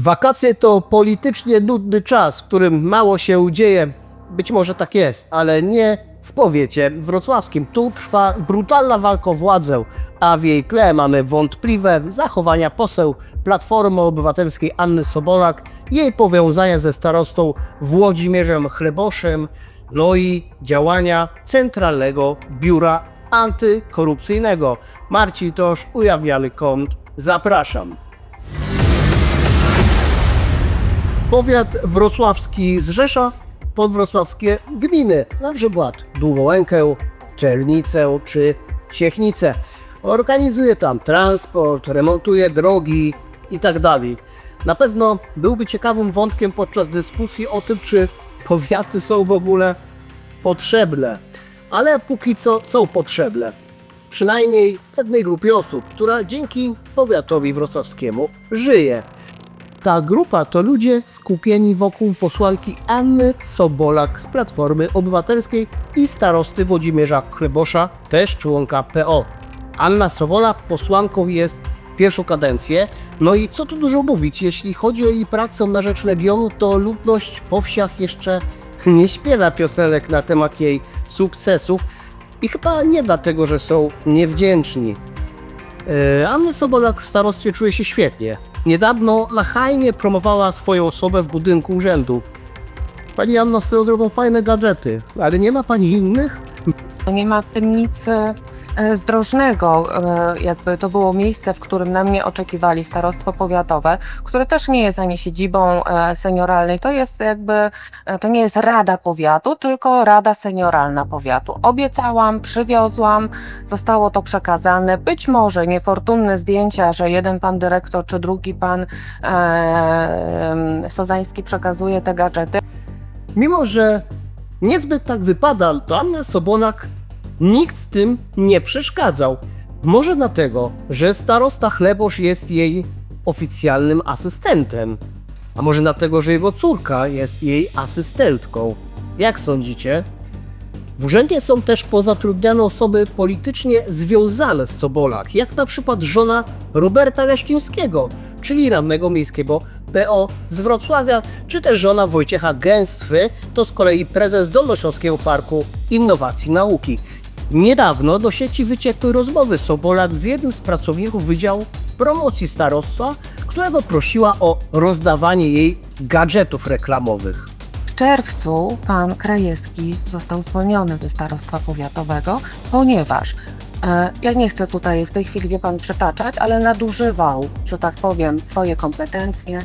Wakacje to politycznie nudny czas, w którym mało się dzieje. Być może tak jest, ale nie w powiecie wrocławskim. Tu trwa brutalna walka o władzę, a w jej tle mamy wątpliwe zachowania poseł Platformy Obywatelskiej Anny Sobolak, jej powiązania ze starostą Włodzimierzem Chleboszem, no i działania Centralnego Biura Antykorupcyjnego. Marcin Tosz, ujawniany kąt. Zapraszam. Powiat wrocławski zrzesza podwrocławskie gminy, na przykład Długołękę, Czernicę czy Siechnicę. Organizuje tam transport, remontuje drogi itd. Na pewno byłby ciekawym wątkiem podczas dyskusji o tym, czy powiaty są w ogóle potrzebne. Ale póki co są potrzebne. Przynajmniej pewnej grupie osób, która dzięki powiatowi wrocławskiemu żyje. Ta grupa to ludzie skupieni wokół posłanki Anny Sobolak z Platformy Obywatelskiej i starosty Włodzimierza Chlebosza, też członka PO. Anna Sobolak posłanką jest pierwszą kadencję. No i co tu dużo mówić, jeśli chodzi o jej pracę na rzecz Legionu, to ludność po wsiach jeszcze nie śpiewa piosenek na temat jej sukcesów i chyba nie dlatego, że są niewdzięczni. E, Anna Sobolak w starostwie czuje się świetnie. Niedawno nachajnie promowała swoją osobę w budynku urzędu. Pani Anna z tego zrobią fajne gadżety, ale nie ma pani innych? Nie ma w e, zdrożnego. E, Jakby to było miejsce, w którym na mnie oczekiwali starostwo powiatowe, które też nie jest ani siedzibą e, senioralnej. To jest jakby, to nie jest rada powiatu, tylko rada senioralna powiatu. Obiecałam, przywiozłam, zostało to przekazane. Być może niefortunne zdjęcia, że jeden pan dyrektor czy drugi pan e, Sozański przekazuje te gadżety. Mimo, że niezbyt tak wypada, to Anna Sobolak nikt w tym nie przeszkadzał. Może dlatego, że starosta Chlebosz jest jej oficjalnym asystentem. A może dlatego, że jego córka jest jej asystentką. Jak sądzicie? W urzędzie są też pozatrudniane osoby politycznie związane z Sobolak, jak na przykład żona Roberta Leszczyńskiego, czyli radnego miejskiego PO z Wrocławia, czy też żona Wojciecha Gęstwy, to z kolei prezes Dolnośląskiego Parku Innowacji Nauki. Niedawno do sieci wyciekły rozmowy Sobolak z jednym z pracowników Wydziału Promocji Starostwa, którego prosiła o rozdawanie jej gadżetów reklamowych. W czerwcu pan Krajewski został zwolniony ze starostwa powiatowego, ponieważ ja nie chcę tutaj w tej chwili, wie pan, przytaczać, ale nadużywał, że tak powiem, swoje kompetencje, e,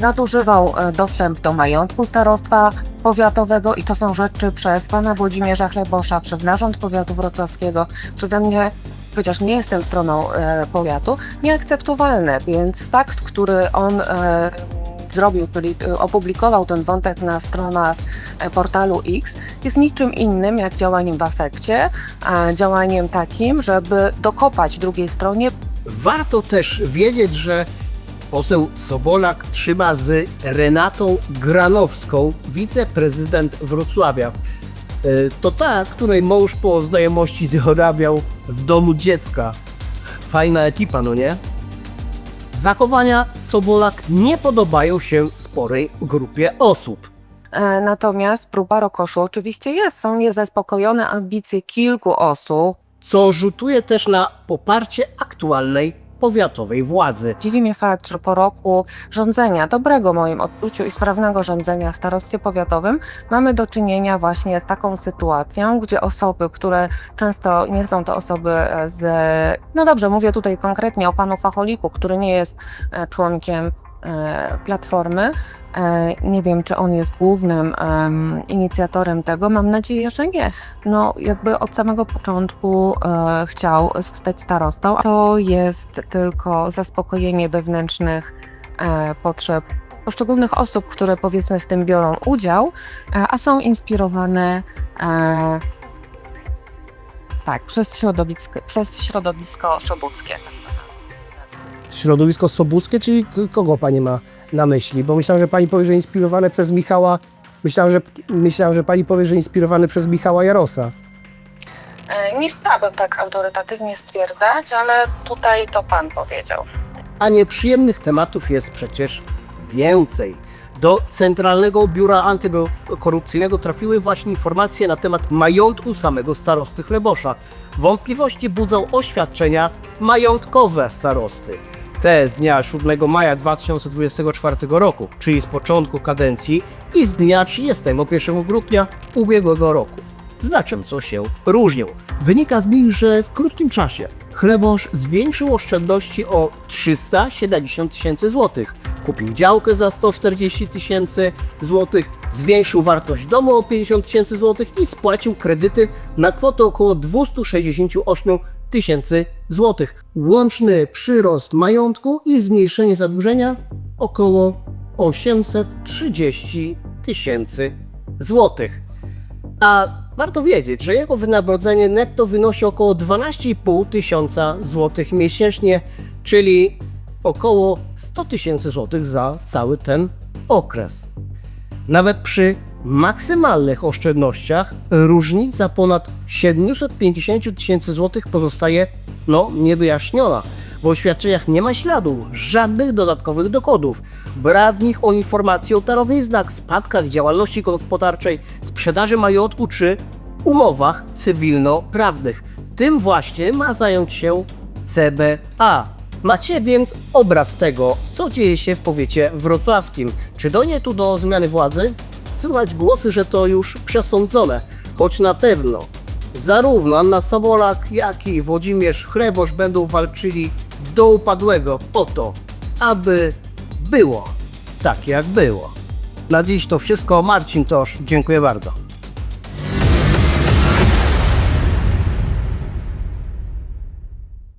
nadużywał e, dostęp do majątku starostwa powiatowego i to są rzeczy przez pana Włodzimierza Chlebosza, przez narząd powiatu wrocławskiego, przeze mnie chociaż nie jestem stroną e, powiatu, nieakceptowalne, więc fakt, który on e, zrobił, czyli e, opublikował ten wątek na stronach e, portalu X, jest niczym innym jak działaniem w afekcie, działaniem takim, żeby dokopać drugiej stronie Warto też wiedzieć, że poseł Sobolak trzyma z Renatą Granowską, wiceprezydent Wrocławia. E, To ta, której mąż po znajomości dorabiał w domu dziecka. Fajna ekipa, no nie? Zachowania Sobolak nie podobają się sporej grupie osób. E, Natomiast próba rokoszu oczywiście jest. Są niezaspokojone ambicje kilku osób. co rzutuje też na poparcie aktualnej powiatowej władzy. Dziwi mnie fakt, że po roku rządzenia, dobrego moim odczuciu i sprawnego rządzenia w starostwie powiatowym, mamy do czynienia właśnie z taką sytuacją, gdzie osoby, które często nie są to osoby e, z. No dobrze, mówię tutaj konkretnie o panu Facholiku, który nie jest e, członkiem platformy. E, Nie wiem, czy on jest głównym em, inicjatorem tego. Mam nadzieję, że nie. No, jakby od samego początku e, chciał zostać starostą. To jest tylko zaspokojenie wewnętrznych e, potrzeb poszczególnych osób, które powiedzmy w tym biorą udział, e, a są inspirowane e, tak, przez środowisko, przez środowisko szobuckie. Środowisko Sobóckie, czyli kogo pani ma na myśli? Bo myślałem, że pani powie, że inspirowane przez Michała. Myślałem, że, myślałem, że pani powie, że inspirowany przez Michała Jarosa. E, Nie chciałabym tak autorytatywnie stwierdzać, ale tutaj to pan powiedział. A nieprzyjemnych tematów jest przecież Więcej. Do Centralnego Biura Antykorupcyjnego trafiły właśnie informacje na temat majątku samego starosty Chlebosza. Wątpliwości budzą oświadczenia majątkowe starosty. Te z dnia 7 maja 2024 roku, czyli z początku kadencji i z dnia 31 grudnia ubiegłego roku. Znaczem co się różnią. Wynika z nich, że w krótkim czasie Chlebosz zwiększył oszczędności o 370 tysięcy złotych. Kupił działkę za 140 tysięcy złotych, zwiększył wartość domu o 50 tysięcy złotych i spłacił kredyty na kwotę około 268 tysięcy złotych. Łączny przyrost majątku i zmniejszenie zadłużenia około 830 tysięcy złotych. A warto wiedzieć, że jego wynagrodzenie netto wynosi około 12,5 tysiąca złotych miesięcznie, czyli około 100 tysięcy złotych za cały ten okres. Nawet przy maksymalnych oszczędnościach różnica ponad 750 tysięcy złotych pozostaje no niewyjaśniona. W oświadczeniach nie ma śladu żadnych dodatkowych dochodów. Brak w nich o informacji o darowiznach, spadkach działalności gospodarczej, sprzedaży majątku czy umowach cywilnoprawnych. Tym właśnie ma zająć się CBA. Macie więc obraz tego, co dzieje się w powiecie wrocławskim. Czy dojdzie tu do zmiany władzy? Słychać głosy, że to już przesądzone, choć na pewno zarówno Anna Sobolak, jak i Włodzimierz Chlebosz będą walczyli do upadłego po to, aby było tak jak było. Na dziś to wszystko. Marcin Tosz, dziękuję bardzo.